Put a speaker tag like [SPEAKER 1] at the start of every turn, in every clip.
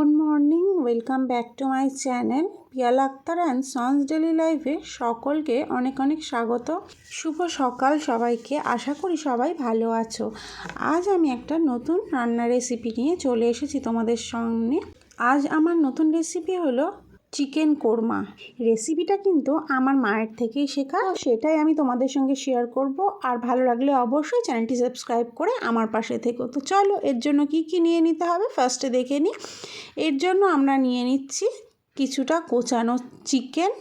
[SPEAKER 1] Good morning, welcome back to my channel Piyal Akter and sons daily লাইফে সকলকে অনেক অনেক স্বাগত। শুভ সকাল সবাইকে, আশা করি সবাই ভালো আছো। আজ আমি একটা নতুন রান্নার রেসিপি নিয়ে চলে এসেছি তোমাদের সামনে। আজ আমার নতুন রেসিপি হলো চিকেন কোরমা। রেসিপিটা কিন্তু আমার মায়ের থেকেই শেখা। সেটাই আমি তোমাদের সঙ্গে শেয়ার করব। আর ভালো লাগলে অবশ্যই চ্যানেলটি সাবস্ক্রাইব করে আমার পাশে থেকো। তো চলো, এর জন্য কি কি নিয়ে নিতে হবে? ফার্স্টে দেখে নিই এর জন্য আমরা নিয়ে নিচ্ছি কিছুটা কোচানো চিকেন।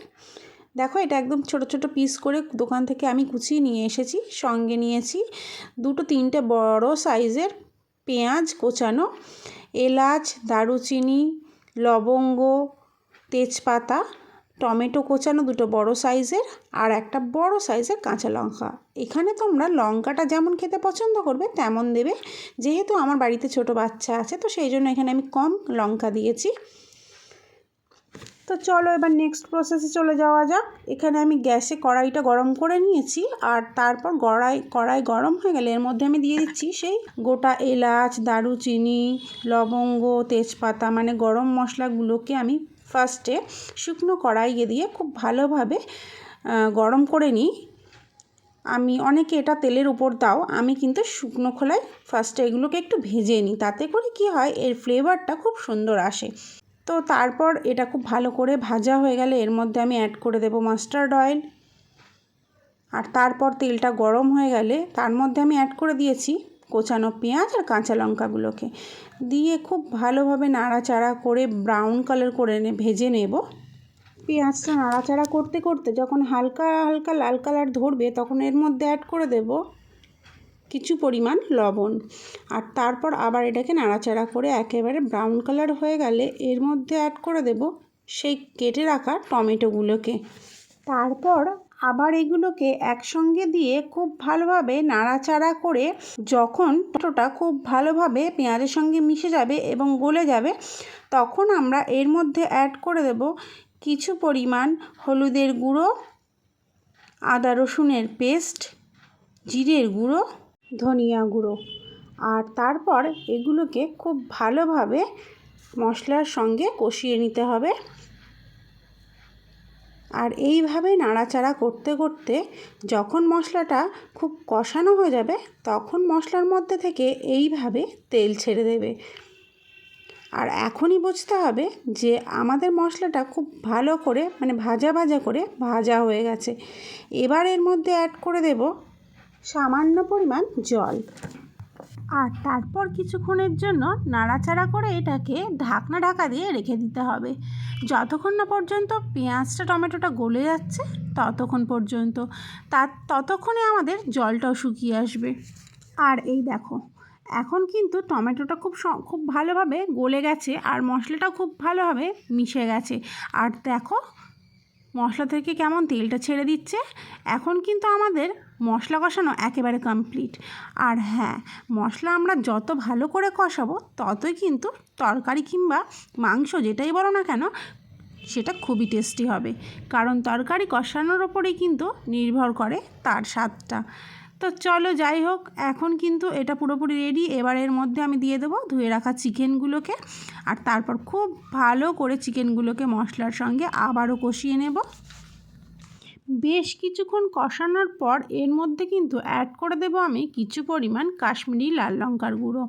[SPEAKER 1] দেখো, এটা একদম ছোট ছোট পিস করে দোকান থেকে আমি কুচিয়ে নিয়ে এসেছি। সঙ্গে নিয়েছি দুটো তিনটে বড় সাইজের পেঁয়াজ কোচানো, এলাচ, দারুচিনি, লবঙ্গ তেজপাতা, টমেটো কোচানো দুটো বড় সাইজের আর একটা বড় সাইজের কাঁচা লঙ্কা। এখানে তোমরা লঙ্কাটা যেমন খেতে পছন্দ করবে, তেমন দেবে। যেহেতু আমার বাড়িতে ছোট বাচ্চা আছে, তো সেই জন্য এখানে আমি কম লঙ্কা দিয়েছি। তো চলো এবার নেক্সট প্রসেসে চলে যাওয়া যাক। এখানে আমি গ্যাসে কড়াইটা গরম করে নিয়েছি আর তারপর কড়াই কড়াই গরম হয়ে গেলে এর মধ্যে আমি দিয়ে দিচ্ছি সেই গোটা এলাচ, দারুচিনি, লবঙ্গ, তেজপাতা মানে গরম মশলাগুলোকে আমি ফার্স্টে শুকনো কড়াইয়ে দিয়ে খুব ভালোভাবে গরম করে নিই। আমি অনেকে এটা তেলের উপর দাও, আমি কিন্তু শুকনো খোলায় ফার্স্টে এগুলোকে একটু ভেজে নিই, তাতে করে কি হয়, এর ফ্লেভারটা খুব সুন্দর আসে। তো তারপর এটা খুব ভালো করে ভাজা হয়ে গেলে এর মধ্যে আমি অ্যাড করে দেবো মাস্টার্ড অয়েল। আর তারপর তেলটা গরম হয়ে গেলে তার মধ্যে আমি অ্যাড করে দিয়েছি কোচানো পেঁয়াজ আর কাঁচা লঙ্কাগুলোকে দিয়ে খুব ভালোভাবে নাড়াচাড়া করে ব্রাউন কালার করে নে, ভেজে নেব। পেঁয়াজটা নাড়াচাড়া করতে করতে যখন হালকা হালকা লাল কালার ধরবে তখন এর মধ্যে অ্যাড করে দেব কিছু পরিমাণ লবণ। আর তারপর আবার এটাকে নাড়াচাড়া করে একেবারে ব্রাউন কালার হয়ে গেলে এর মধ্যে অ্যাড করে দেব সেই কেটে রাখা টমেটোগুলোকে। তারপর আবার এগুলোকে একসঙ্গে দিয়ে খুব ভালোভাবে নাড়াচাড়া করে যখন টমেটোটা খুব ভালোভাবে পেঁয়াজের সঙ্গে মিশে যাবে এবং গলে যাবে, তখন আমরা এর মধ্যে অ্যাড করে দেব কিছু পরিমাণ হলুদের গুঁড়ো, আদা রসুনের পেস্ট জিরের গুঁড়ো, ধনিয়া গুঁড়ো। আর তারপর এগুলোকে খুব ভালোভাবে মশলার সঙ্গে কষিয়ে নিতে হবে। আর এইভাবে নাড়াচাড়া করতে করতে যখন মশলাটা খুব কষানো হয়ে যাবে, তখন মশলার মধ্যে থেকে এইভাবে তেল ছেড়ে দেবে। আর এখনই বুঝতে হবে যে আমাদের মশলাটা খুব ভালো করে মানে ভাজা ভাজা করে ভাজা হয়ে গেছে। এবার এর মধ্যে অ্যাড করে দেব সামান্য পরিমাণ জল। আর তারপর কিছুক্ষণের জন্য নাড়াচাড়া করে এটাকে ঢাকনা ঢাকা দিয়ে রেখে দিতে হবে। যতক্ষণ না পর্যন্ত পেঁয়াজটা, টমেটোটা গলে যাচ্ছে, ততক্ষণ পর্যন্ত। তার ততক্ষণে আমাদের জলটাও শুকিয়ে আসবে। আর এই দেখো, এখন কিন্তু টমেটোটা খুব খুব ভালোভাবে গলে গেছে আর মশলাটাও খুব ভালোভাবে মিশে গেছে। আর দেখো মশলা থেকে কেমন তেলটা ছেড়ে দিচ্ছে? এখন কিন্তু আমাদের মশলা কষানো একেবারে কমপ্লিট আর হ্যাঁ মশলা আমরা যত ভালো করে কষাবো, ততই কিন্তু তরকারি কিংবা মাংস যেটাই বলো না কেন, সেটা খুবই টেস্টি হবে। কারণ তরকারি কষানোর ওপরেই কিন্তু নির্ভর করে তার স্বাদটা। তো চলো যাই হোক, এখন কিন্তু এটা পুরোপুরি রেডি এবার এর মধ্যে আমি দিয়ে দেবো ধুয়ে রাখা চিকেনগুলোকে। আর তারপর খুব ভালো করে চিকেনগুলোকে মশলার সঙ্গে আবারও কষিয়ে নেব। বেশ কিছুক্ষণ কষানোর পর এর মধ্যে কিন্তু অ্যাড করে দেব আমি কিছু পরিমাণ কাশ্মীরি লাল লঙ্কার গুঁড়ো।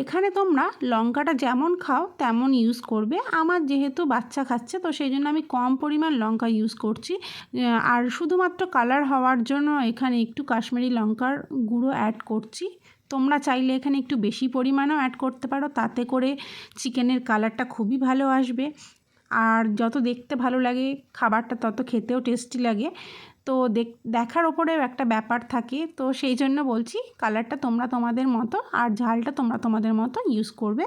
[SPEAKER 1] এখানে তোমরা লঙ্কাটা যেমন খাও তেমন ইউজ করবে। আমার যেহেতু বাচ্চা খাচ্ছে, তো সেই জন্য আমি কম পরিমাণ লঙ্কা ইউজ করছি। আর শুধুমাত্র কালার হওয়ার জন্য এখানে একটু কাশ্মীরি লঙ্কার গুঁড়ো অ্যাড করছি। তোমরা চাইলে এখানে একটু বেশি পরিমাণেও অ্যাড করতে পারো, তাতে করে চিকেনের কালারটা খুবই ভালো আসবে। আর যত দেখতে ভালো লাগে, খাবারটা তত খেতেও টেস্টি লাগে। তো দেখার ওপরেও একটা ব্যাপার থাকে। তো সেই জন্য বলছি কালারটা তোমরা তোমাদের মতো আর ঝালটা তোমরা তোমাদের মতো ইউজ করবে।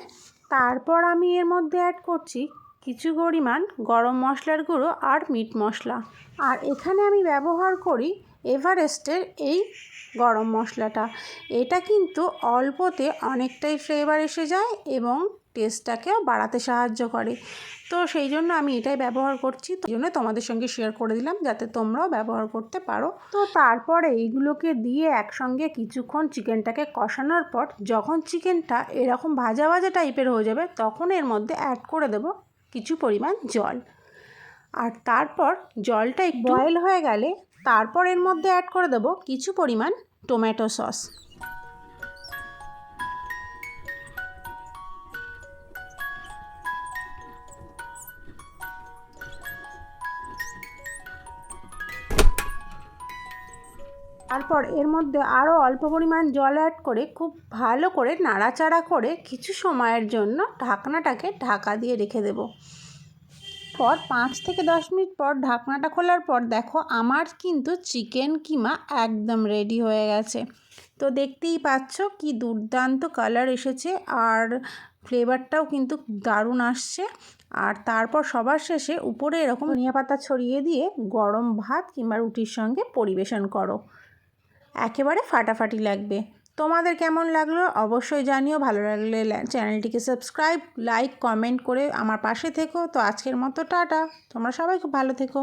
[SPEAKER 1] তারপর আমি এর মধ্যে অ্যাড করছি কিছু পরিমাণ গরম মশলার গুঁড়ো আর মিট মশলা। আর এখানে আমি ব্যবহার করি এভারেস্টের এই গরম মশলাটা। এটা কিন্তু অল্পতে অনেকটাই ফ্লেভার এসে যায় এবং টেস্টটাকেও বাড়াতে সাহায্য করে। তো সেই জন্য আমি এটাই ব্যবহার করছি। তো জন্য তোমাদের সঙ্গে শেয়ার করে দিলাম যাতে তোমরাও ব্যবহার করতে পারো। তো তারপরে এইগুলোকে দিয়ে একসঙ্গে কিছুক্ষণ চিকেনটাকে কষানোর পর যখন চিকেনটা এরকম ভাজা ভাজা টাইপের হয়ে যাবে তখন এর মধ্যে অ্যাড করে দেবো কিছু পরিমাণ জল। আর তারপর জলটা বয়েল হয়ে গেলে তারপর এর মধ্যে অ্যাড করে দেবো কিছু পরিমাণ টমেটো সস তারপর এর মধ্যে আরও অল্প পরিমাণ জল অ্যাড করে খুব ভালো করে নাড়াচাড়া করে কিছু সময়ের জন্য ঢাকনাটাকে ঢাকা দিয়ে রেখে দেবো। পর পাঁচ থেকে দশ মিনিট পর ঢাকনাটা খোলার পর দেখো আমার কিন্তু চিকেন কিমা একদম রেডি হয়ে গেছে। তো দেখতেই পাচ্ছ কি দুর্দান্ত কালার এসেছে আর ফ্লেভারটাও কিন্তু দারুণ আসছে। আর তারপর সবার শেষে উপরে এরকম ধনিয়া পাতা ছড়িয়ে দিয়ে গরম ভাত কিংবা রুটির সঙ্গে পরিবেশন করো। একেবারে ফাটাফাটি লাগবে। তোমাদের কেমন লাগল অবশ্যই জানিও। ভালো লাগলে চ্যানেলটিকে সাবস্ক্রাইব, লাইক, কমেন্ট করে আমার পাশে থেকো। তো আজকের মতো টাটা। তোমরা সবাই খুব ভালো থেকো।